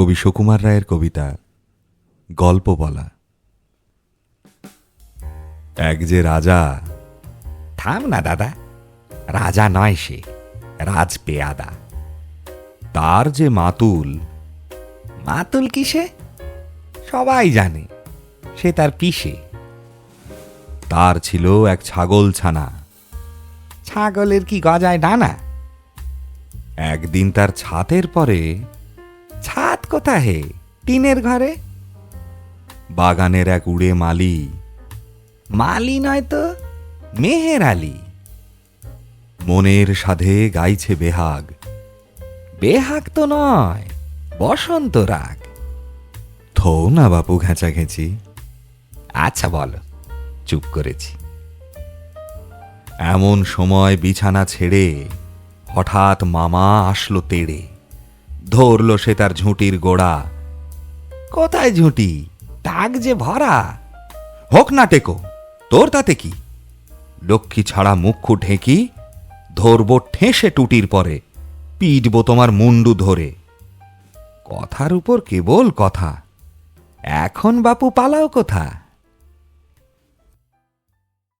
কবি সুকুমার রায়ের কবিতা, গল্প বলা। এক যে রাজা, থাম না দাদা, রাজা নয় সে, রাজ পেয়াদা। তার যে মাতুল মাতুল কিসে সবাই জানে, সে তার পিসে। তার ছিল এক ছাগল ছানা, ছাগলের কি গজায় ডানা? একদিন তার ছাতের পরে ছাদ কোথায়? হে টিনের ঘরে? বাগানের এক উড়ে মালি। মালি নয় তো, মেহের আলী। মনের সাধে গাইছে বেহাগ। বেহাক তো নয়, বসন্ত রাগ। থো না বাপু ঘেঁচাঘেঁচি। আচ্ছা বল, চুপ করেছি। এমন সময় বিছানা ছেড়ে হঠাৎ মামা আসলো তেড়ে। ধরল সে তার ঝুঁটির গোড়া। কোথায় ঝুঁটি? টাক যে ভরা। হোক না টেকো, তোর তাতে কি? লক্ষ্মী ছাড়া মুখ্য ঢেঁকি, ধরব ঠেসে টুটির পরে, পিটব তোমার মুন্ডু ধরে। কথার উপর কেবল কথা। এখন বাপু পালাও কোথা?